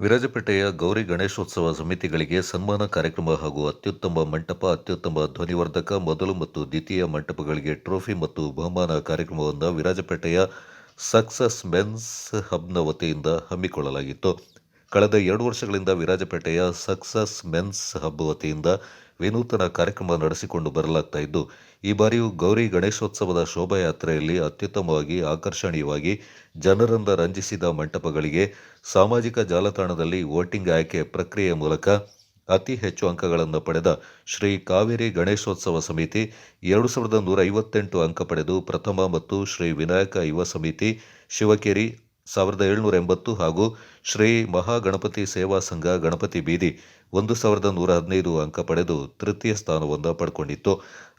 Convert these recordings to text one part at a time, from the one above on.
ವಿರಾಜಪೇಟೆಯ ಗೌರಿ ಗಣೇಶೋತ್ಸವ ಸಮಿತಿಗಳಿಗೆ ಸನ್ಮಾನ ಕಾರ್ಯಕ್ರಮ ಹಾಗೂ ಅತ್ಯುತ್ತಮ ಮಂಟಪ, ಅತ್ಯುತ್ತಮ ಧ್ವನಿವರ್ಧಕ, ಮೊದಲು ಮತ್ತು ದ್ವಿತೀಯ ಮಂಟಪಗಳಿಗೆ ಟ್ರೋಫಿ ಮತ್ತು ಬಹುಮಾನ ಕಾರ್ಯಕ್ರಮವನ್ನು ವಿರಾಜಪೇಟೆಯ ಸಕ್ಸಸ್ ಮೆನ್ಸ್ ಹಬ್ನ ವತಿಯಿಂದ ಹಮ್ಮಿಕೊಳ್ಳಲಾಗಿತ್ತು. ಕಳೆದ ಎರಡು ವರ್ಷಗಳಿಂದ ವಿರಾಜಪೇಟೆಯ ಸಕ್ಸಸ್ ಮೆನ್ಸ್ ಹಬ್ ವತಿಯಿಂದ ವಿನೂತನ ಕಾರ್ಯಕ್ರಮ ನಡೆಸಿಕೊಂಡು ಬರಲಾಗ್ತಾ ಇದ್ದು, ಈ ಬಾರಿಯೂ ಗೌರಿ ಗಣೇಶೋತ್ಸವದ ಶೋಭಾಯಾತ್ರೆಯಲ್ಲಿ ಅತ್ಯುತ್ತಮವಾಗಿ ಆಕರ್ಷಣೀಯವಾಗಿ ಜನರಿಂದ ರಂಜಿಸಿದ ಮಂಟಪಗಳಿಗೆ ಸಾಮಾಜಿಕ ಜಾಲತಾಣದಲ್ಲಿ ವೋಟಿಂಗ್ ಆಯ್ಕೆ ಪ್ರಕ್ರಿಯೆ ಮೂಲಕ ಅತಿ ಹೆಚ್ಚು ಅಂಕಗಳನ್ನು ಪಡೆದ ಶ್ರೀ ಕಾವೇರಿ ಗಣೇಶೋತ್ಸವ ಸಮಿತಿ, ಎರಡು ಸಾವಿರದ ನೂರ ಐವತ್ತೆಂಟು ಅಂಕ ಪಡೆದು ಪ್ರಥಮ ಮತ್ತು ಶ್ರೀ ವಿನಾಯಕ ಯುವ ಸಮಿತಿ, ಶಿವಕೇರಿ ಸಾವಿರದ ಏಳ್ನೂರ ಎಂಬತ್ತು ಹಾಗೂ ಶ್ರೀ ಮಹಾಗಣಪತಿ ಸೇವಾ ಸಂಘ ಗಣಪತಿ ಬೀದಿ ಒಂದು ಸಾವಿರದ ನೂರ ಹದಿನೈದು ಅಂಕ ಪಡೆದು ತೃತೀಯ ಸ್ಥಾನವನ್ನು ಪಡ್ಕೊಂಡಿತ್ತು.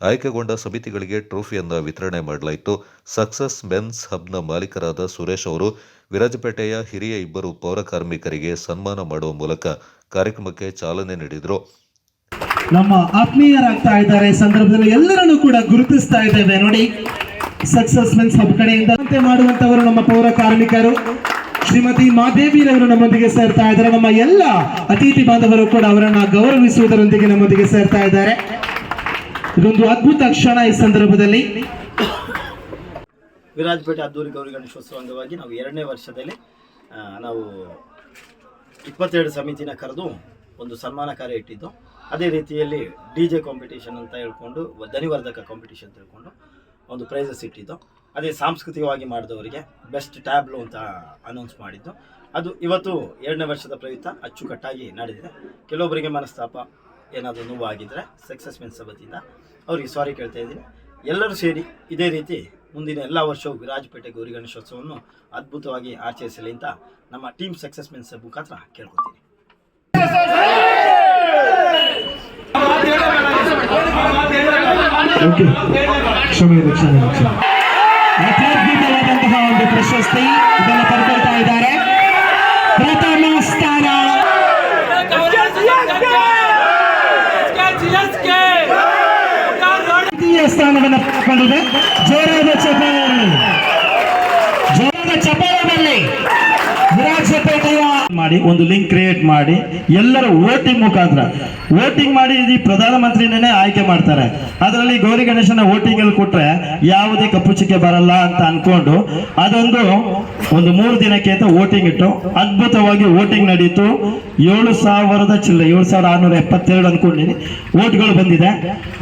ಆಯ್ಕೆಗೊಂಡ ಸಮಿತಿಗಳಿಗೆ ಟ್ರೋಫಿಯನ್ನು ವಿತರಣೆ ಮಾಡಲಾಯಿತು. ಸಕ್ಸಸ್ ಮೆನ್ಸ್ ಹಬ್ನ ಮಾಲೀಕರಾದ ಸುರೇಶ್ ಅವರು ವಿರಾಜಪೇಟೆಯ ಹಿರಿಯ ಇಬ್ಬರು ಪೌರ ಕಾರ್ಮಿಕರಿಗೆ ಸನ್ಮಾನ ಮಾಡುವ ಮೂಲಕ ಕಾರ್ಯಕ್ರಮಕ್ಕೆ ಚಾಲನೆ ನೀಡಿದರು. ನಮ್ಮ ಆತ್ಮೀಯರಾಗ್ತಾ ಇದ್ದಾರೆ. ಸಂದರ್ಭದಲ್ಲಿ ಎಲ್ಲರನ್ನು ಕೂಡ ಗುರುತಿಸ್ತಾ ಇದ್ದೇವೆ. ನೋಡಿ ಸಕ್ಸಸ್ ಮೆನ್ಸ್ ಹಬ್ ಕಡೆಯಿಂದ ಮಾಡುವಂತವರು ನಮ್ಮ ಪೌರ ಕಾರ್ಮಿಕರು ಶ್ರೀಮತಿ ಮಾದೇವಿರವರು ನಮ್ಮೊಂದಿಗೆ ಸೇರ್ತಾ ಇದ್ದಾರೆ ನಮ್ಮ ಎಲ್ಲ ಅತಿಥಿ ಬಾಂಧವರು ಕೂಡ ಅವರನ್ನ ಗೌರವಿಸುವುದರೊಂದಿಗೆ ನಮ್ಮೊಂದಿಗೆ ಸೇರ್ತಾ ಇದ್ದಾರೆ ಇದೊಂದು ಅದ್ಭುತ ಕ್ಷಣ ಈ ಸಂದರ್ಭದಲ್ಲಿ ವಿರಾಜಪೇಟೆ ಅದ್ದೂರಿ ಗೌರಿ ಗಣೇಶೋತ್ಸವ ಅಂಗವಾಗಿ ನಾವು ಎರಡನೇ ವರ್ಷದಲ್ಲಿ ನಾವು ಇಪ್ಪತ್ತೆರಡು ಸಮಿತಿನ ಕರೆದು ಒಂದು ಸನ್ಮಾನ ಕಾರ್ಯ ಇಟ್ಟಿದ್ದು. ಅದೇ ರೀತಿಯಲ್ಲಿ ಡಿ ಜೆ ಕಾಂಪಿಟೇಷನ್ ಅಂತ ಹೇಳ್ಕೊಂಡು ಧ್ವನಿವರ್ಧಕ ಕಾಂಪಿಟೇಷನ್ ಅಂತ ಹೇಳ್ಕೊಂಡು ಒಂದು ಪ್ರೈಸಸ್ ಇಟ್ಟಿದ್ದು ಅದೇ ಸಾಂಸ್ಕೃತಿಕವಾಗಿ ಮಾಡಿದವರಿಗೆ ಬೆಸ್ಟ್ ಟ್ಯಾಬ್ಲು ಅಂತ ಅನೌನ್ಸ್ ಮಾಡಿದ್ದು. ಅದು ಇವತ್ತು ಎರಡನೇ ವರ್ಷದ ಪ್ರಯುಕ್ತ ಅಚ್ಚುಕಟ್ಟಾಗಿ ನಡೆದಿದೆ. ಕೆಲವೊಬ್ಬರಿಗೆ ಮನಸ್ತಾಪ ಏನಾದರೂ ನೋವಾಗಿದ್ದರೆ ಸಕ್ಸಸ್ ಮೆನ್ಸ್ ವತಿಯಿಂದ ಅವರಿಗೆ ಸಾರಿ ಕೇಳ್ತಾ ಇದ್ದೀನಿ. ಎಲ್ಲರೂ ಸೇರಿ ಇದೇ ರೀತಿ ಮುಂದಿನ ಎಲ್ಲ ವರ್ಷವೂ ವಿರಾಜಪೇಟೆ ಗೌರಿ ಗಣೇಶೋತ್ಸವವನ್ನು ಅದ್ಭುತವಾಗಿ ಆಚರಿಸಲಿ ಅಂತ ನಮ್ಮ ಟೀಮ್ ಸಕ್ಸಸ್ ಮೆನ್ಸ್ ಮುಖಾಂತರ ಕೇಳ್ಕೊತೀನಿ. ಓಕೆ ಕ್ಷಮೆ ಇರಲಿ, ಕ್ಷಮೆ ಇರಲಿ, ಕ್ಷಮೆ ಇರಲಿ. ಅತ್ಯದ್ಭುತವಾದಂತಹ ಒಂದು ಪ್ರಶಸ್ತಿ ಇದನ್ನು ಪಡ್ಕೊಳ್ತಾ ಇದ್ದಾರೆ ಪ್ರಥಮ ಸ್ಥಾನ ದ್ವಿತೀಯ ಸ್ಥಾನವನ್ನು ಪಡ್ಕೊಂಡಿದೆ ಜೋರಾದ ಚಪ್ಪಾಳೆ ಜೋರಾದ ಚಪ್ಪಾಳದಲ್ಲಿ ವಿರಾಜಪೇಟೆಯ ಮಾಡಿ, ಒಂದು ಲಿಂಕ್ ಕ್ರಿಯೇಟ್ ಮಾಡಿ, ಎಲ್ಲರ ವೋಟಿಂಗ್ ಮುಖಾಂತರ. ವೋಟಿಂಗ್ ಮಾಡಿ ಈ ಪ್ರಧಾನಮಂತ್ರಿನೇ ಆಯ್ಕೆ ಮಾಡ್ತಾರೆ. ಅದರಲ್ಲಿ ಗೌರಿ ಗಣೇಶನ ವೋಟಿಂಗ್ ಅಲ್ಲಿ ಕೊಟ್ರೆ ಯಾವುದೇ ಕಪ್ಪು ಚುಕ್ಕೆ ಬರಲ್ಲ ಅಂತ ಅನ್ಕೊಂಡು ಅದೊಂದು ಒಂದು ಮೂರು ದಿನಕ್ಕೆ ಅಂತ ವೋಟಿಂಗ್ ಇಟ್ಟು ಅದ್ಭುತವಾಗಿ ವೋಟಿಂಗ್ ನಡೀತು. ಏಳು ಸಾವಿರದ ಚಿಲ್ಲ, ಏಳು ಸಾವಿರದ ಆರ್ನೂರ ಎಪ್ಪತ್ತೆರಡು ಅನ್ಕೊಂಡಿನಿ. ವೋಟ್ಗಳು ಬಂದಿದೆ.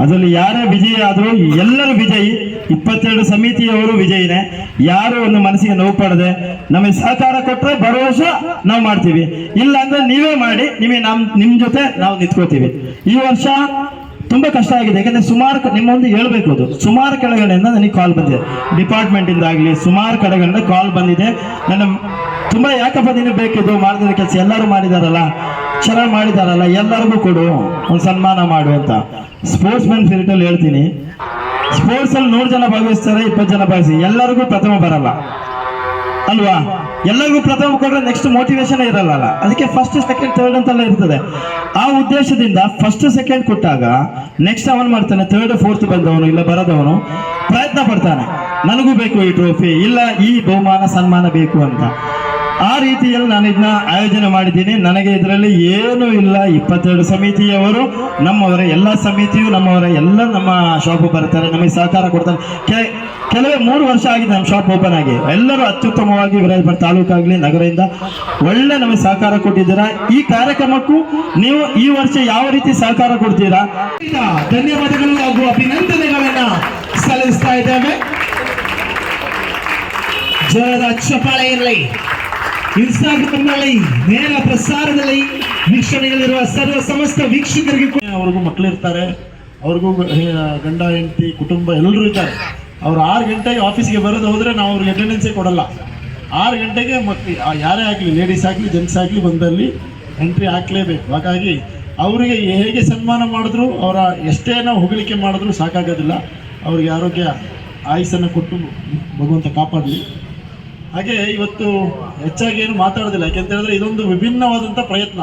ಅದರಲ್ಲಿ ಯಾರೇ ವಿಜಯ ಆದರೂ ಎಲ್ಲರೂ ವಿಜಯಿ. ಇಪ್ಪತ್ತೆರಡು ಸಮಿತಿಯವರು ವಿಜಯಿನೇ. ಯಾರು ಒಂದು ಮನಸ್ಸಿಗೆ ನೋವು ಪಡದೆ ನಮಗೆ ಸಹಕಾರ ಕೊಟ್ಟರೆ ವರ್ಷ ನಾವು ಮಾಡ್ತೀವಿ. ಇಲ್ಲ ಅಂದ್ರೆ ನೀವೇ ಮಾಡಿ, ನಿಮಗೆ ನಮ್, ನಿಮ್ ಜೊತೆ ನಾವು ನಿಂತ್ಕೋತೀವಿ ಈ ವರ್ಷ ತುಂಬಾ ಕಷ್ಟ ಆಗಿದೆ. ಯಾಕಂದ್ರೆ ಸುಮಾರು ನಿಮ್ಮೊಂದು ಹೇಳ್ಬೇಕು ಅದು. ಸುಮಾರು ಕಡೆಗಳಿಂದ ನನಗೆ ಕಾಲ್ ಬಂದಿದೆ. ಡಿಪಾರ್ಟ್ಮೆಂಟ್ ಇಂದ ಸುಮಾರು ಕಡೆಗಳಿಂದ ಕಾಲ್ ಬಂದಿದೆ. ನನ್ನ ತುಂಬಾ ಯಾಕಪ್ಪ ನೀನು ಬೇಕಿದ್ದು? ಮಾಡಿದ ಕೆಲಸ ಎಲ್ಲರೂ ಮಾಡಿದಾರಲ್ಲ? ಚೆನ್ನಾಗಿ ಮಾಡಿದಾರಲ್ಲ? ಎಲ್ಲರಿಗೂ ಕೊಡು. ಒಂದು ಸನ್ಮಾನ ಮಾಡು ಅಂತ. ಸ್ಪೋರ್ಟ್ಸ್ ಮ್ಯಾನ್ ಫೀಲ್ಡಲ್ಲಿ ಹೇಳ್ತೀನಿ. ಸ್ಪೋರ್ಟ್ಸ್ ಅಲ್ಲಿ ನೂರು ಜನ ಭಾಗವಹಿಸ್ತಾರೆ, ಇಪ್ಪತ್ತು ಜನ ಭಾಗವಹಿಸಿ ಎಲ್ಲರಿಗೂ ಪ್ರಥಮ ಬರಲ್ಲ. ಅಲ್ವಾ? ಎಲ್ಲರಿಗೂ ಪ್ರಥಮ ಕೊಟ್ಟರೆ ನೆಕ್ಸ್ಟ್ ಮೋಟಿವೇಶನ್ ಇರಲ್ಲ ಅದಕ್ಕೆ ಫಸ್ಟ್ ಸೆಕೆಂಡ್ ಥರ್ಡ್ ಅಂತೆಲ್ಲ ಇರ್ತದೆ. ಆ ಉದ್ದೇಶದಿಂದ ಫಸ್ಟ್ ಸೆಕೆಂಡ್ ಕೊಟ್ಟಾಗ ನೆಕ್ಸ್ಟ್ ಅವನ್ ಮಾಡ್ತಾನೆ. ಥರ್ಡ್ ಫೋರ್ತ್ ಬಂದವನು ಇಲ್ಲ ಬರದವನು ಪ್ರಯತ್ನ ಪಡ್ತಾನೆ. ನನಗೂ ಬೇಕು ಈ ಟ್ರೋಫಿ ಇಲ್ಲ, ಈ ಬಹುಮಾನ, ಸನ್ಮಾನ ಬೇಕು ಅಂತ. ಆ ರೀತಿಯಲ್ಲಿ ನಾನು ಇದನ್ನ ಆಯೋಜನೆ ಮಾಡಿದ್ದೀನಿ. ನನಗೆ ಇದರಲ್ಲಿ ಏನೂ ಇಲ್ಲ. ಇಪ್ಪತ್ತೆರಡು ಸಮಿತಿಯವರು, ನಮ್ಮವರ ಎಲ್ಲ ಸಮಿತಿಯು, ನಮ್ಮವರ ಎಲ್ಲ ನಮ್ಮ ಶಾಪ್ ಬರ್ತಾರೆ ನಮಗೆ ಸಹಕಾರ ಕೊಡ್ತಾರೆ. ಕೆಲವೇ ಮೂರು ವರ್ಷ ಆಗಿದೆ ನಮ್ಮ ಶಾಪ್ ಓಪನ್ ಆಗಿ. ಎಲ್ಲರೂ ಅತ್ಯುತ್ತಮವಾಗಿ ವಿರಾಜಪೇಟೆ ತಾಲೂಕಾಗಲಿ ನಗರದಿಂದ ಒಳ್ಳೆ ನಮಗೆ ಸಹಕಾರ ಕೊಟ್ಟಿದ್ದೀರಾ? ಈ ಕಾರ್ಯಕ್ರಮಕ್ಕೂ ನೀವು ಈ ವರ್ಷ ಯಾವ ರೀತಿ ಸಹಕಾರ ಕೊಡ್ತೀರಾ? ಧನ್ಯವಾದಗಳು ಹಾಗೂ ಅಭಿನಂದನೆಗಳನ್ನ ಸಲ್ಲಿಸ್ತಾ ಇದ್ದೇವೆ. ಜೋರದ ಚಪಾಳೆ ಇರಲಿ. ಇನ್ಸ್ಟಾಗ್ರಾಮ್ನಲ್ಲಿ ನೇರ ಪ್ರಸಾರದಲ್ಲಿ ವೀಕ್ಷಣೆಗಳಿರುವ ಸರ್ವ ಸಮಸ್ತ ವೀಕ್ಷಕರಿಗೆ ಅವ್ರಿಗೂ ಮಕ್ಕಳಿರ್ತಾರೆ ಅವ್ರಿಗೂ ಗಂಡ, ಹೆಂಡತಿ, ಕುಟುಂಬ ಎಲ್ಲರೂ ಇದ್ದಾರೆ. ಅವ್ರು ಆರು ಗಂಟೆಗೆ ಆಫೀಸ್ಗೆ ಬರೋದು ಹೋದರೆ ನಾವು ಅವ್ರಿಗೆ ಅಟೆಂಡೆನ್ಸೇ ಕೊಡಲ್ಲ. ಆರು ಗಂಟೆಗೆ ಮಕ್ಕಳು ಯಾರೇ ಆಗಲಿ ಲೇಡೀಸ್ ಆಗಲಿ ಜೆಂಟ್ಸ್ ಆಗಲಿ ಬಂದಲ್ಲಿ ಎಂಟ್ರಿ ಹಾಕ್ಲೇಬೇಕು. ಹಾಗಾಗಿ ಅವರಿಗೆ ಹೇಗೆ ಸನ್ಮಾನ ಮಾಡಿದ್ರು, ಅವರ ಎಷ್ಟೇ ನಾವು ಹೊಗಳಿಕೆ ಮಾಡಿದ್ರು ಸಾಕಾಗೋದಿಲ್ಲ. ಅವ್ರಿಗೆ ಆರೋಗ್ಯ ಆಯುಸನ್ನು ಕೊಟ್ಟು ಭಗವಂತ ಕಾಪಾಡಲಿ. ಹಾಗೆ ಇವತ್ತು ಹೆಚ್ಚಾಗಿ ಏನು ಮಾತಾಡೋದಿಲ್ಲ, ಯಾಕೆಂತ ಹೇಳಿದ್ರೆ ಇದೊಂದು ವಿಭಿನ್ನವಾದಂಥ ಪ್ರಯತ್ನ.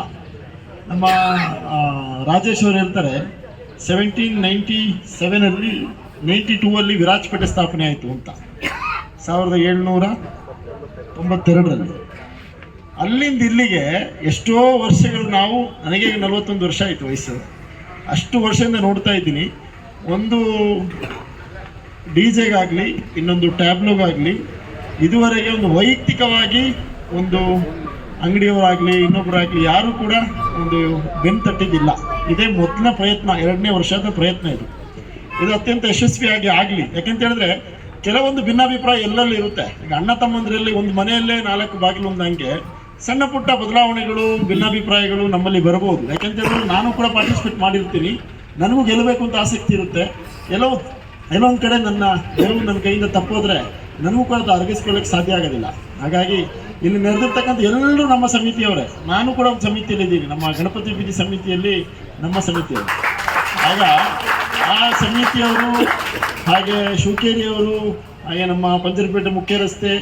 ನಮ್ಮ ರಾಜೇಶ್ ಅವರು ಹೇಳ್ತಾರೆ ಸೆವೆಂಟೀನ್ ನೈಂಟಿ ಸೆವೆನಲ್ಲಿ ನೈಂಟಿ ಟೂ ಅಲ್ಲಿ ವಿರಾಜಪೇಟೆ ಸ್ಥಾಪನೆ ಆಯಿತು ಅಂತ. ಸಾವಿರದ ಏಳ್ನೂರ ತೊಂಬತ್ತೆರಡರಲ್ಲಿ. ಅಲ್ಲಿಂದ ಇಲ್ಲಿಗೆ ಎಷ್ಟೋ ವರ್ಷಗಳು ನಾವು, ನನಗೆ ನಲವತ್ತೊಂದು ವರ್ಷ ಆಯಿತು ವಯಸ್ಸು. ಅಷ್ಟು ವರ್ಷದಿಂದ ನೋಡ್ತಾ ಇದ್ದೀನಿ. ಒಂದು ಡಿ ಜೆಗಾಗಲಿ, ಇನ್ನೊಂದು ಟ್ಯಾಬ್ಲೋಗಾಗಲಿ ಇದುವರೆಗೆ ಒಂದು ವೈಯಕ್ತಿಕವಾಗಿ ಒಂದು ಅಂಗಡಿಯವರಾಗಲಿ ಇನ್ನೊಬ್ಬರಾಗಲಿ ಯಾರೂ ಕೂಡ ಒಂದು ಬೆನ್ನು ತಟ್ಟಿದ್ದಿಲ್ಲ. ಇದೇ ಮೊದಲ ಪ್ರಯತ್ನ, ಎರಡನೇ ವರ್ಷದ ಪ್ರಯತ್ನ ಇದು. ಇದು ಅತ್ಯಂತ ಯಶಸ್ವಿಯಾಗಿ ಆಗಲಿ. ಯಾಕೆಂತ ಹೇಳಿದ್ರೆ, ಕೆಲವೊಂದು ಭಿನ್ನಾಭಿಪ್ರಾಯ ಎಲ್ಲರಲ್ಲಿ ಇರುತ್ತೆ? ಈಗ ಅಣ್ಣ ತಮ್ಮಂದರಲ್ಲಿ ಒಂದು ಮನೆಯಲ್ಲೇ ನಾಲ್ಕು ಬಾಗಿಲು ಒಂದಂಗೆ ಸಣ್ಣ ಪುಟ್ಟ ಬದಲಾವಣೆಗಳು, ಭಿನ್ನಾಭಿಪ್ರಾಯಗಳು ನಮ್ಮಲ್ಲಿ ಬರಬಹುದು. ಯಾಕೆಂತ ಹೇಳಿದ್ರೆ, ನಾನು ಕೂಡ ಪಾರ್ಟಿಸಿಪೇಟ್ ಮಾಡಿರ್ತೀನಿ. ನನಗೂ ಗೆಲ್ಲಬೇಕು ಅಂತ ಆಸಕ್ತಿ ಇರುತ್ತೆ. ಎಲ್ಲೋ, ಎಲ್ಲೊಂದು ಕಡೆ ನನ್ನ ಗೆಲುವು ನನ್ನ ಕೈಯಿಂದ ತಪ್ಪೋದ್ರೆ ನನಗೂ ಕೂಡ ಅದು ಅರಗಿಸ್ಕೊಳ್ಳೋಕೆ ಸಾಧ್ಯ ಆಗೋದಿಲ್ಲ. ಹಾಗಾಗಿ ಇಲ್ಲಿ ನೆರೆದಿರ್ತಕ್ಕಂಥ ಎಲ್ಲರೂ ನಮ್ಮ ಸಮಿತಿಯವರೇ. ನಾನು ಕೂಡ ಒಂದು ಸಮಿತಿಯಲ್ಲಿ ಇದ್ದೀನಿ ನಮ್ಮ ಗಣಪತಿ ಬೀದಿ ಸಮಿತಿಯಲ್ಲಿ ನಮ್ಮ ಸಮಿತಿಯವರು. ಆಗ ಆ ಸಮಿತಿಯವರು, ಹಾಗೆ ಶಿವಕೇರಿಯವರು ಹಾಗೆ ನಮ್ಮ ಪಂಜರಪೇಟೆ ಮುಖ್ಯ ರಸ್ತೆ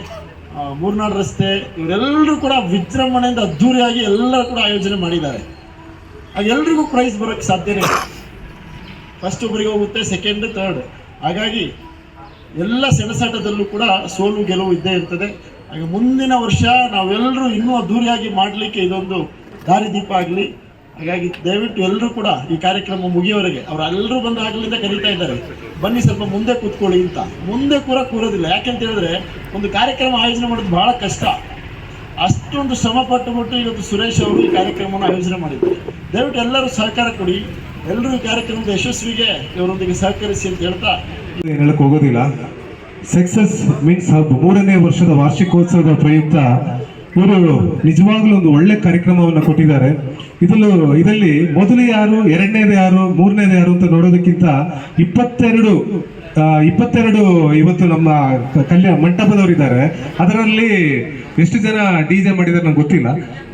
ಮೂರ್ನಾಡು ರಸ್ತೆ, ಇವರೆಲ್ಲರೂ ಕೂಡ ವಿಜೃಂಭಣೆಯಿಂದ ಅದ್ಧೂರಿಯಾಗಿ ಎಲ್ಲರೂ ಕೂಡ ಆಯೋಜನೆ ಮಾಡಿದ್ದಾರೆ. ಆಗ ಎಲ್ರಿಗೂ ಪ್ರೈಸ್ ಬರೋಕ್ಕೆ ಸಾಧ್ಯನೇ ಫಸ್ಟ್ ಒಬ್ಬರಿಗೆ ಹೋಗುತ್ತೆ ಸೆಕೆಂಡ್ ಥರ್ಡ್ ಹಾಗಾಗಿ ಎಲ್ಲ ಸೆಣಸಾಟದಲ್ಲೂ ಕೂಡ ಸೋಲು ಗೆಲುವು ಇದ್ದೇ ಇರ್ತದೆ. ಹಾಗೆ ಮುಂದಿನ ವರ್ಷ ನಾವೆಲ್ಲರೂ ಇನ್ನೂ ಅದ್ದೂರಿಯಾಗಿ ಮಾಡಲಿಕ್ಕೆ ಇದೊಂದು ದಾರಿದೀಪ ಆಗಲಿ. ಹಾಗಾಗಿ ದಯವಿಟ್ಟು ಎಲ್ಲರೂ ಕೂಡ ಈ ಕಾರ್ಯಕ್ರಮ ಮುಗಿಯೋವರೆಗೆ ಅವರೆಲ್ಲರೂ ಬಂದು ಆಗಲಿಂದ ಕರೀತಾ ಇದ್ದಾರೆ. ಬನ್ನಿ ಸ್ವಲ್ಪ ಮುಂದೆ ಕೂತ್ಕೊಳ್ಳಿ ಅಂತ. ಮುಂದೆ ಕೂಡ ಕೂರೋದಿಲ್ಲ. ಯಾಕೆಂತ ಹೇಳಿದ್ರೆ, ಒಂದು ಕಾರ್ಯಕ್ರಮ ಆಯೋಜನೆ ಮಾಡೋದು ಬಹಳ ಕಷ್ಟ. ಅಷ್ಟೊಂದು ಶ್ರಮ ಪಟ್ಟುಬಿಟ್ಟು ಇವತ್ತು ಸುರೇಶ್ ಅವರು ಈ ಕಾರ್ಯಕ್ರಮವನ್ನು ಆಯೋಜನೆ ಮಾಡಿದ್ದಾರೆ. ದಯವಿಟ್ಟು ಎಲ್ಲರೂ ಸಹಕಾರ ಕೊಡಿ. ಎಲ್ಲರೂ ಈ ಕಾರ್ಯಕ್ರಮದ ಯಶಸ್ವಿಗೆ ಇವರೊಂದಿಗೆ ಸಹಕರಿಸಿ ಅಂತ ಹೇಳ್ತಾ ಏನ್ ಹೇಳಕ್ ಹೋಗೋದಿಲ್ಲ. ಸಕ್ಸಸ್ ಮೀನ್ಸ್ ಹಬ್ ಮೂರನೇ ವರ್ಷದ ವಾರ್ಷಿಕೋತ್ಸವದ ಪ್ರಯುಕ್ತ ಇವರು ನಿಜವಾಗ್ಲೂ ಒಂದು ಒಳ್ಳೆ ಕಾರ್ಯಕ್ರಮವನ್ನು ಕೊಟ್ಟಿದ್ದಾರೆ. ಇದರಲ್ಲೂ ಇದರಲ್ಲಿ ಮೊದಲು ಯಾರು, ಎರಡನೇದು ಯಾರು, ಮೂರನೇದು ಯಾರು ಅಂತ ನೋಡೋದಕ್ಕಿಂತ ಇಪ್ಪತ್ತೆರಡು ಇಪ್ಪತ್ತೆರಡು ಇವತ್ತು ನಮ್ಮ ಕಲ್ಯಾಣ ಮಂಟಪದವರಿದ್ದಾರೆ. ಅದರಲ್ಲಿ ಎಷ್ಟು ಜನ ಡಿ ಜೆ ಮಾಡಿದ್ದಾರೆ ನಂಗೆ ಗೊತ್ತಿಲ್ಲ.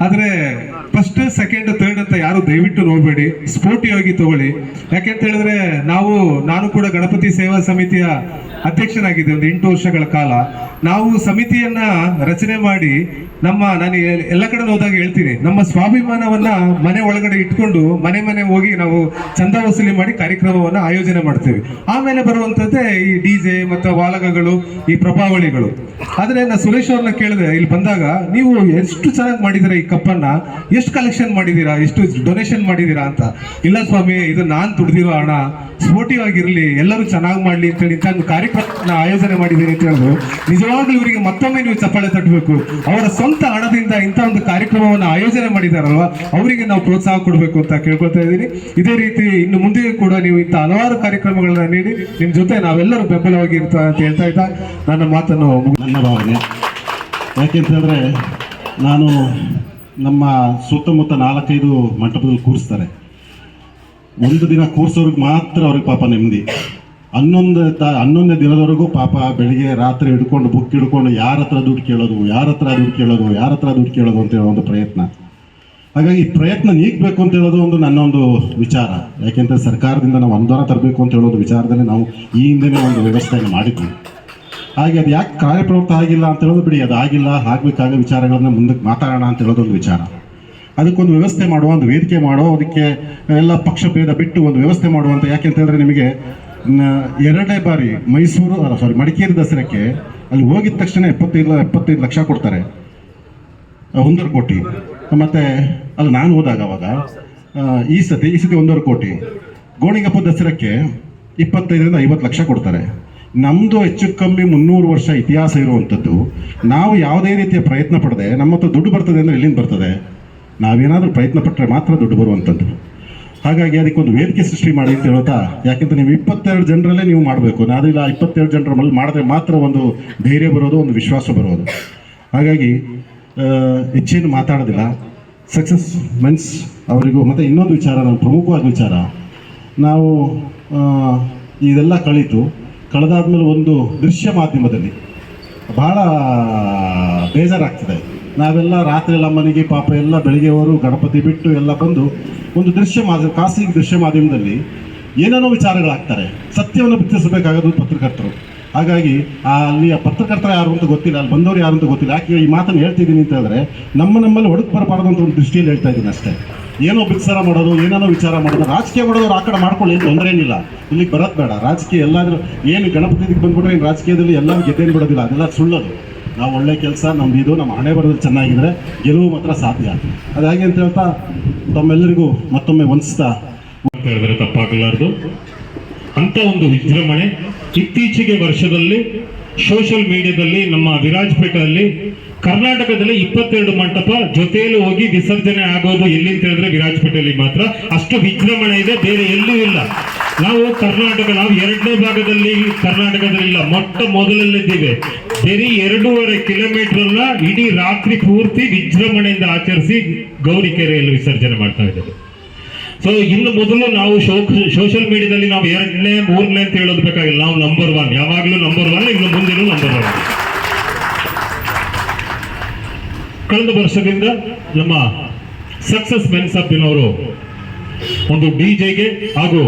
ಆದ್ರೆ ಫಸ್ಟ್ ಸೆಕೆಂಡ್ ಥರ್ಡ್ ಅಂತ ಯಾರು ದಯವಿಟ್ಟು ನೋಡಬೇಡಿ. ಸ್ಫೂರ್ತಿಯಾಗಿ ಆಗಿ ತಗೊಳ್ಳಿ ಯಾಕೆಂತ ಹೇಳಿದ್ರೆ, ನಾವು, ನಾನು ಕೂಡ ಗಣಪತಿ ಸೇವಾ ಸಮಿತಿಯ ಅಧ್ಯಕ್ಷನಾಗಿದ್ದೆ ಒಂದು ಎಂಟು ವರ್ಷಗಳ ಕಾಲ. ನಾವು ಸಮಿತಿಯನ್ನ ರಚನೆ ಮಾಡಿ ನಮ್ಮ ನಾನು ಎಲ್ಲ ಕಡೆ ಹೋದಾಗ ಹೇಳ್ತೀನಿ, ನಮ್ಮ ಸ್ವಾಭಿಮಾನವನ್ನ ಮನೆ ಒಳಗಡೆ ಇಟ್ಕೊಂಡು ಮನೆ ಮನೆ ಹೋಗಿ ನಾವು ಚಂದ ವಸೂಲಿ ಮಾಡಿ ಕಾರ್ಯಕ್ರಮವನ್ನ ಆಯೋಜನೆ ಮಾಡ್ತೇವೆ. ಆಮೇಲೆ ಬರುವಂತದ್ದೇ ಈ ಡಿ ಜೆ ಮತ್ತು ವಾಲಕಗಳು ಈ ಪ್ರಭಾವಳಿಗಳು. ಆದ್ರೆ ನಾ ಸುರೇಶ್ ಅವ್ರನ್ನ ಕೇಳಿದೆ, ಇಲ್ಲಿ ಬಂದಾಗ ನೀವು ಎಷ್ಟು ಚೆನ್ನಾಗಿ ಮಾಡಿದೀರ ಈ ಕಪ್ಪನ್ನ, ಎಷ್ಟು ಕಲೆಕ್ಷನ್ ಮಾಡಿದೀರಾ, ಎಷ್ಟು ಡೊನೇಷನ್ ಮಾಡಿದೀರಾ ಅಂತ. ಇಲ್ಲ ಸ್ವಾಮಿ, ಇದು ನಾನು ದುಡ್ದಿರೋ ಹಣ ಸ್ಪೋರ್ಟಿವ್ ಆಗಿರ್ಲಿ, ಎಲ್ಲರೂ ಚೆನ್ನಾಗಿ ಮಾಡ್ಲಿ ಅಂತ ಹೇಳಿ ಇಂಥ ಒಂದು ಕಾರ್ಯಕ್ರಮನ ಆಯೋಜನೆ ಮಾಡಿದೀರಿ ಅಂತ ಹೇಳಿದ್ರು ನಿಜವಾಗ್ಲೂ ಇವರಿಗೆ ಮತ್ತೊಮ್ಮೆ ನೀವು ಚಪ್ಪಾಳೆ ತಟ್ಟಬೇಕು ಅವರ ಹಣದಿಂದ ಇಂಥ ಒಂದು ಕಾರ್ಯಕ್ರಮವನ್ನು ಆಯೋಜನೆ ಮಾಡಿದಾರಲ್ವಾ? ಅವರಿಗೆ ನಾವು ಪ್ರೋತ್ಸಾಹ ಕೊಡಬೇಕು ಅಂತ ಕೇಳ್ಕೊಳ್ತಾ ಇದ್ದೀನಿ. ಇದೇ ರೀತಿ ಇನ್ನು ಮುಂದೆ ಕೂಡ ನೀವು ಇಂಥ ಹಲವಾರು ಕಾರ್ಯಕ್ರಮಗಳನ್ನ ನೀಡಿ ನಿಮ್ಮ ಜೊತೆ ನಾವೆಲ್ಲರೂ ಬೆಂಬಲವಾಗಿ ಇರ್ತಾ ಅಂತ ಹೇಳ್ತಾ ಇದ್ದ ನನ್ನ ಮಾತನ್ನು ನನ್ನ ಭಾವನೆ. ಯಾಕೆಂತಂದರೆ ನಾನು ನಮ್ಮ ಸುತ್ತಮುತ್ತ ನಾಲ್ಕೈದು ಮಂಟಪದಲ್ಲಿ ಕೂರಿಸ್ತಾರೆ. ಒಂದು ದಿನ ಕೂರಿಸೋರಿಗೆ ಮಾತ್ರ ಅವ್ರಿಗೆ ಪಾಪ ನೆಮ್ಮದಿ. ಹನ್ನೊಂದು ತ, ಹನ್ನೊಂದನೇ ದಿನದವರೆಗೂ ಪಾಪ ಬೆಳಿಗ್ಗೆ ರಾತ್ರಿ ಹಿಡ್ಕೊಂಡು ಬುಕ್ ಹಿಡ್ಕೊಂಡು ಯಾರ ಹತ್ರ ದುಡ್ಡು ಕೇಳೋದು, ಯಾರ ಹತ್ರ ದುಡ್ಡು ಕೇಳೋದು, ಯಾರ ಹತ್ರ ದುಡ್ಡು ಕೇಳೋದು ಅಂತ ಹೇಳೋ ಒಂದು ಪ್ರಯತ್ನ. ಹಾಗಾಗಿ ಈ ಪ್ರಯತ್ನ ನೀಗಬೇಕು ಅಂತ ಹೇಳೋದು ಒಂದು ನನ್ನ ಒಂದು ವಿಚಾರ. ಯಾಕೆಂದ್ರೆ ಸರ್ಕಾರದಿಂದ ನಾವು ಅನುದಾನ ತರಬೇಕು ಅಂತ ಹೇಳೋದು ವಿಚಾರದಲ್ಲಿ ನಾವು ಈ ಹಿಂದೆನೇ ಒಂದು ವ್ಯವಸ್ಥೆಯನ್ನು ಮಾಡಿದ್ವಿ. ಹಾಗೆ ಅದು ಯಾಕೆ ಕಾರ್ಯಪ್ರವೃತ್ತ ಆಗಿಲ್ಲ ಅಂತ ಹೇಳೋದು ಬಿಡಿ, ಅದು ಆಗಿಲ್ಲ, ಆಗಬೇಕಾದ ವಿಚಾರಗಳನ್ನ ಮುಂದಕ್ಕೆ ಮಾತಾಡೋಣ ಅಂತ ಹೇಳೋದು ಒಂದು ವಿಚಾರ. ಅದಕ್ಕೊಂದು ವ್ಯವಸ್ಥೆ ಮಾಡುವ, ಒಂದು ವೇದಿಕೆ ಮಾಡೋ ಅದಕ್ಕೆ ಎಲ್ಲ ಪಕ್ಷ ಭೇದ ಬಿಟ್ಟು ಒಂದು ವ್ಯವಸ್ಥೆ ಮಾಡುವಂತ ಯಾಕೆಂತ ಹೇಳಿದ್ರೆ ನಿಮಗೆ ಎರಡನೇ ಬಾರಿ ಮೈಸೂರು ಸಾರಿ ಮಡಿಕೇರಿ ದಸರಕ್ಕೆ ಅಲ್ಲಿ ಹೋಗಿದ ತಕ್ಷಣ ಎಪ್ಪತ್ತೈದು ಎಪ್ಪತ್ತೈದು ಲಕ್ಷ ಕೊಡ್ತಾರೆ. ಒಂದೂವರೆ ಕೋಟಿ. ಮತ್ತೆ, ಅಲ್ಲಿ, ನಾನು ಹೋದಾಗ ಅವಾಗ ಈ ಸತಿ ಈ ಸತಿ ಒಂದೂವರೆ ಕೋಟಿ. ಗೋಣಿಗಪ್ಪ ದಸರಕ್ಕೆ ಇಪ್ಪತ್ತೈದರಿಂದ ಐವತ್ತು ಲಕ್ಷ ಕೊಡ್ತಾರೆ. ನಮ್ಮದು ಹೆಚ್ಚು ಕಮ್ಮಿ ಮುನ್ನೂರು ವರ್ಷ ಇತಿಹಾಸ ಇರುವಂಥದ್ದು. ನಾವು ಯಾವುದೇ ರೀತಿಯ ಪ್ರಯತ್ನ ಪಡದೆ ನಮ್ಮ ಹತ್ರ ದುಡ್ಡು ಬರ್ತದೆ ಅಂದರೆ ಎಲ್ಲಿಂದ ಬರ್ತದೆ. ನಾವೇನಾದರೂ ಪ್ರಯತ್ನ ಪಟ್ಟರೆ ಮಾತ್ರ ದುಡ್ಡು ಬರುವಂಥದ್ದು. ಹಾಗಾಗಿ ಅದಕ್ಕೊಂದು ವೇದಿಕೆ ಸೃಷ್ಟಿ ಮಾಡಿ ಅಂತ ಹೇಳ್ತಾ ಯಾಕೆಂದ್ರೆ ನೀವು ಇಪ್ಪತ್ತೆರಡು ಜನರಲ್ಲೇ ನೀವು ಮಾಡಬೇಕು. ನಾದಿಲ್ಲ ಇಪ್ಪತ್ತೆರಡು ಜನರ ಮಲ್ಲಿ ಮಾಡಿದ್ರೆ ಮಾತ್ರ ಒಂದು ಧೈರ್ಯ ಬರೋದು, ಒಂದು ವಿಶ್ವಾಸ ಬರೋದು. ಹಾಗಾಗಿ ಹೆಚ್ಚೇನು ಮಾತಾಡೋದಿಲ್ಲ. ಸಕ್ಸಸ್ ಮೆನ್ಸ್ ಅವರಿಗೂ ಮತ್ತು ಇನ್ನೊಂದು ವಿಚಾರ ನಾನು ಪ್ರಮುಖವಾದ ವಿಚಾರ. ನಾವು ಇದೆಲ್ಲ ಕಳೀತು. ಕಳೆದಾದ್ಮೇಲೆ ಒಂದು ದೃಶ್ಯ ಮಾಧ್ಯಮದಲ್ಲಿ ಭಾಳ ಬೇಜಾರಾಗ್ತದೆ. ನಾವೆಲ್ಲ ರಾತ್ರಿ ಎಲ್ಲ ಮನೆಗೆ ಪಾಪ ಎಲ್ಲ ಬೆಳಿಗ್ಗೆವರು ಗಣಪತಿ ಬಿಟ್ಟು ಎಲ್ಲ ಬಂದು ಒಂದು ದೃಶ್ಯ ಮಾಧ್ಯಮ ಖಾಸಗಿ ದೃಶ್ಯ ಮಾಧ್ಯಮದಲ್ಲಿ ಏನೇನೋ ವಿಚಾರಗಳಾಗ್ತಾರೆ, ಸತ್ಯವನ್ನು ಬಿತ್ತಿಸಬೇಕಾಗೋದು ಪತ್ರಕರ್ತರು. ಹಾಗಾಗಿ ಆ ಅಲ್ಲಿಯ ಪತ್ರಕರ್ತರು ಯಾರು ಅಂತ ಗೊತ್ತಿಲ್ಲ, ಅಲ್ಲಿ ಬಂದವರು ಯಾರು ಅಂತ ಗೊತ್ತಿಲ್ಲ. ಯಾಕೆ ಈ ಮಾತನ್ನು ಹೇಳ್ತಿದ್ದೀನಿ ಅಂತ ಹೇಳಿದ್ರೆ, ನಮ್ಮ ನಮ್ಮಲ್ಲಿ ಒಡಕ್ ಬರಬಾರ್ದು ಅಂತ ಒಂದು ದೃಷ್ಟಿಯಲ್ಲಿ ಹೇಳ್ತಾ ಇದ್ದೀನಿ ಅಷ್ಟೇ. ಏನೋ ಬಿತ್ಸರ ಮಾಡೋದು, ಏನೇನೋ ವಿಚಾರ ಮಾಡೋದು, ರಾಜಕೀಯ ಮಾಡೋದು ಆ ಕಡೆ ಮಾಡ್ಕೊಳ್ಳಿ, ಏನು ತೊಂದರೆ ಏನಿಲ್ಲ. ಇಲ್ಲಿಗೆ ಬರೋದು ಬೇಡ. ರಾಜಕೀಯ ಎಲ್ಲಾದರೂ, ಏನು ಗಣಪತಿಗೆ ಬಂದ್ಬಿಟ್ರೆ ಏನು ರಾಜಕೀಯದಲ್ಲಿ ಎಲ್ಲರೂ ಗೆದ್ದೇನು ಬಿಡೋದಿಲ್ಲ, ಅದೆಲ್ಲ ಸುಳ್ಳದು. ನಾವು ಒಳ್ಳೆ ಕೆಲಸ, ನಮ್ದು ಇದು, ನಮ್ಮ ಹಣೆ ಬರೋದು ಚೆನ್ನಾಗಿದ್ರೆ ಗೆಲುವು ಮಾತ್ರ ಸಾಧ್ಯ. ಅದು ಹೇಗೆ ಅಂತ ಹೇಳ್ತಾ ತಮ್ಮೆಲ್ಲರಿಗೂ ಮತ್ತೊಮ್ಮೆ ವಂದಿಸ್ತಾ. ಅಂತ ಹೇಳಿದ್ರೆ ತಪ್ಪಾಗಲಾರದು. ಅಂತ ಒಂದು ವಿಜೃಂಭಣೆ ಇತ್ತೀಚೆಗೆ ವರ್ಷದಲ್ಲಿ ಸೋಷಿಯಲ್ ಮೀಡಿಯಾದಲ್ಲಿ ನಮ್ಮ ವಿರಾಜಪೇಟೆಯಲ್ಲಿ ಕರ್ನಾಟಕದಲ್ಲಿ ಇಪ್ಪತ್ತೆರಡು ಮಂಟಪ ಜೊತೆಯಲ್ಲಿ ಹೋಗಿ ವಿಸರ್ಜನೆ ಆಗೋದು ಎಲ್ಲಿ ಅಂತ ಹೇಳಿದ್ರೆ ವಿರಾಜಪೇಟೆಯಲ್ಲಿ ಮಾತ್ರ. ಅಷ್ಟು ವಿಜೃಂಭಣೆ ಇದೆ, ಬೇರೆ ಎಲ್ಲೂ ಇಲ್ಲ. ನಾವು ಕರ್ನಾಟಕ, ನಾವು ಎರಡನೇ ಭಾಗದಲ್ಲಿ ಕರ್ನಾಟಕದಲ್ಲಿ ಇಲ್ಲ, ಮೊಟ್ಟ ಮೊದಲಲ್ಲಿದ್ದೀವಿ. ಬರೀ ಎರಡೂವರೆ ಕಿಲೋಮೀಟರ್ ಇಡೀ ರಾತ್ರಿ ಪೂರ್ತಿ ವಿಜೃಂಭಣೆಯಿಂದ ಆಚರಿಸಿ ಗೌರಿಕೆರೆಯಲ್ಲಿ ವಿಸರ್ಜನೆ ಮಾಡ್ತಾ ಇದ್ದೇವೆ. ಸೊ ಇನ್ನು ಮೊದಲು ನಾವು ಸೋಷಿಯಲ್ ಮೀಡಿಯಾದಲ್ಲಿ ನಾವು ಎರಡನೇ, ಮೂರನೇ ಅಂತ ಹೇಳೋದು ಬೇಕಾಗಿಲ್ಲ. ನಾವು ನಂಬರ್ ಒನ್ ಯಾವಾಗಲೂ ನಂಬರ್ ಒನ್ ಇನ್ನು ಮುಂದಿನ ನಂಬರ್ ಒನ್ ಕಳೆದ ವರ್ಷದಿಂದ ನಮ್ಮ ಸಕ್ಸಸ್ ಮೆನ್ಸ್ ಅಪ್ಪಿನವರು ಒಂದು ಡಿಜೆಗೆ ಹಾಗೂ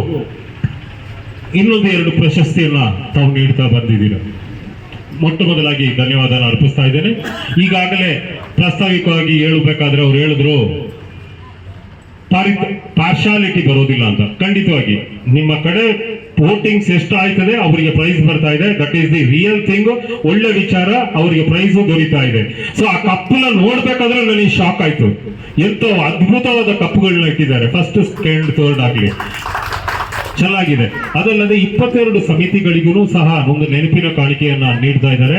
ಇನ್ನೊಂದು ಎರಡು ಪ್ರಶಸ್ತಿಯನ್ನ ತಾವು ನೀಡ್ತಾ ಬಂದಿದ್ದೀರ. ಮೊಟ್ಟ ಮೊದಲಾಗಿ ಧನ್ಯವಾದ ಅರ್ಪಿಸ್ತಾ ಇದ್ದೇನೆ. ಈಗಾಗಲೇ ಪ್ರಾಸ್ತಾವಿಕವಾಗಿ ಹೇಳಬೇಕಾದ್ರೆ ಅವ್ರು ಹೇಳಿದ್ರು ಪಾರ್ಶಾಲಿಟಿ ಬರೋದಿಲ್ಲ ಅಂತ. ಖಂಡಿತವಾಗಿ. ನಿಮ್ಮ ಕಡೆ ವೋಟಿಂಗ್ಸ್ ಎಷ್ಟು ಆಯ್ತದೆ, ಅವರಿಗೆ ಪ್ರೈಸ್ ಬರ್ತಾ ಇದೆ. That is the real thing ಒಳ್ಳೆ ವಿಚಾರ, ಅವರಿಗೆ ಪ್ರೈಸ್ ದೊರೀತಾ ಇದೆ. ಸೊ ಆ ಕಪ್ಪನ್ನ ನೋಡ್ಬೇಕಾದ್ರೆ ನನಗೆ ಶಾಕ್ ಆಯ್ತು. ಎಂತ ಅದ್ಭುತವಾದ ಕಪ್ಪುಗಳನ್ನ ಇಟ್ಟಿದ್ದಾರೆ. ಫಸ್ಟ್ ಸೆಕೆಂಡ್ ಥರ್ಡ್ ಆಗ್ಲಿ. ಚೆನ್ನಾಗಿದೆ ಅದಲ್ಲದೆ ಇಪ್ಪತ್ತೆರಡು ಸಮಿತಿಗಳಿಗೂ ಸಹ ಒಂದು ನೆನಪಿನ ಕಾಣಿಕೆಯನ್ನ ನೀಡ್ತಾ ಇದ್ದಾರೆ.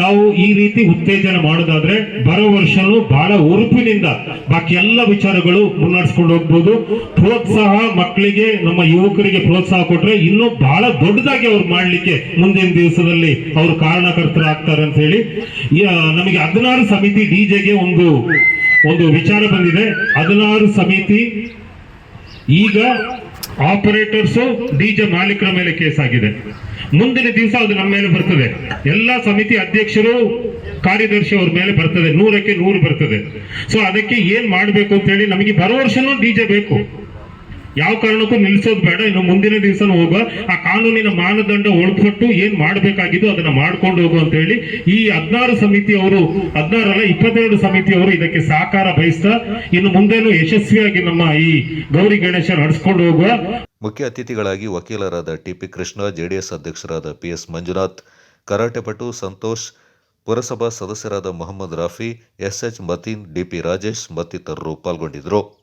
ತಾವು ಈ ರೀತಿ ಉತ್ತೇಜನ ಮಾಡೋದಾದ್ರೆ ಬರೋ ವರ್ಷನೂ ಬಹಳ ಉರುಪಿನಿಂದ ಬಾಕಿ ಎಲ್ಲ ವಿಚಾರಗಳು ಮುನ್ನಡೆಸ್ಕೊಂಡು ಹೋಗ್ಬೋದು. ಪ್ರೋತ್ಸಾಹ ಮಕ್ಕಳಿಗೆ, ನಮ್ಮ ಯುವಕರಿಗೆ ಪ್ರೋತ್ಸಾಹ ಕೊಟ್ರೆ ಇನ್ನೂ ಬಹಳ ದೊಡ್ಡದಾಗಿ ಅವ್ರು ಮಾಡಲಿಕ್ಕೆ ಮುಂದಿನ ದಿವಸದಲ್ಲಿ ಅವರು ಕಾರಣಕರ್ತರಾಗ್ತಾರೆ ಅಂತ ಹೇಳಿ. ನಮಗೆ ಹದಿನಾರು ಸಮಿತಿ ಡಿಜೆಗೆ ಒಂದು ಒಂದು ವಿಚಾರ ಬಂದಿದೆ. ಹದಿನಾರು ಸಮಿತಿ ಈಗ ಆಪರೇಟರ್ಸ್ ಡಿಜೆ ಮಾಲೀಕರ ಮೇಲೆ ಕೇಸ್ ಆಗಿದೆ. ಮುಂದಿನ ದಿವಸ ಅದು ನಮ್ಮ ಮೇಲೆ ಬರ್ತದೆ. ಎಲ್ಲಾ ಸಮಿತಿ ಅಧ್ಯಕ್ಷರು, ಕಾರ್ಯದರ್ಶಿ ಅವ್ರ ಮೇಲೆ ಬರ್ತದೆ. ನೂರಕ್ಕೆ ನೂರು ಬರ್ತದೆ. ಸೊ ಅದಕ್ಕೆ ಏನ್ ಮಾಡ್ಬೇಕು ಅಂತ ಹೇಳಿ ನಮಗೆ ಬರೋ ವರ್ಷನೂ ಡಿಜೆ ಬೇಕು. ಯಾವ ಕಾರಣಕ್ಕೂ ನಿಲ್ಸೋದು ಬೇಡ, ಇನ್ನು ಮುಂದಿನ ದಿವಸನೂ ಹೋಗುವ. ಆ ಕಾನೂನಿನ ಮಾನದಂಡ ಒಳಪಟ್ಟು ಏನ್ ಮಾಡಬೇಕಾಗಿದ್ದು ಅದನ್ನ ಮಾಡ್ಕೊಂಡು ಹೋಗು ಅಂತ ಹೇಳಿ ಈ ಹದಿನಾರು ಸಮಿತಿಯವರು, ಹದಿನಾರಲ್ಲ ಇಪ್ಪತ್ತೆರಡು ಸಮಿತಿಯವರು ಇದಕ್ಕೆ ಸಹಕಾರ ಬಯಸ್ತಾ, ಇನ್ನು ಮುಂದೇನು ಯಶಸ್ವಿಯಾಗಿ ನಮ್ಮ ಈ ಗೌರಿ ಗಣೇಶ ನಡೆಸ್ಕೊಂಡು ಹೋಗುವ. ಮುಖ್ಯ ಅತಿಥಿಗಳಾಗಿ ವಕೀಲರಾದ ಟಿಪಿ ಕೃಷ್ಣ, ಜೆಡಿಎಸ್ ಅಧ್ಯಕ್ಷರಾದ ಪಿ ಎಸ್ ಮಂಜುನಾಥ್ ಕರಾಟೆಪಟು ಸಂತೋಷ್, ಪುರಸಭಾ ಸದಸ್ಯರಾದ Mohammed Rafi S H Mateen, D P Rajesh ಮತ್ತಿತರರು ಪಾಲ್ಗೊಂಡಿದ್ದರು.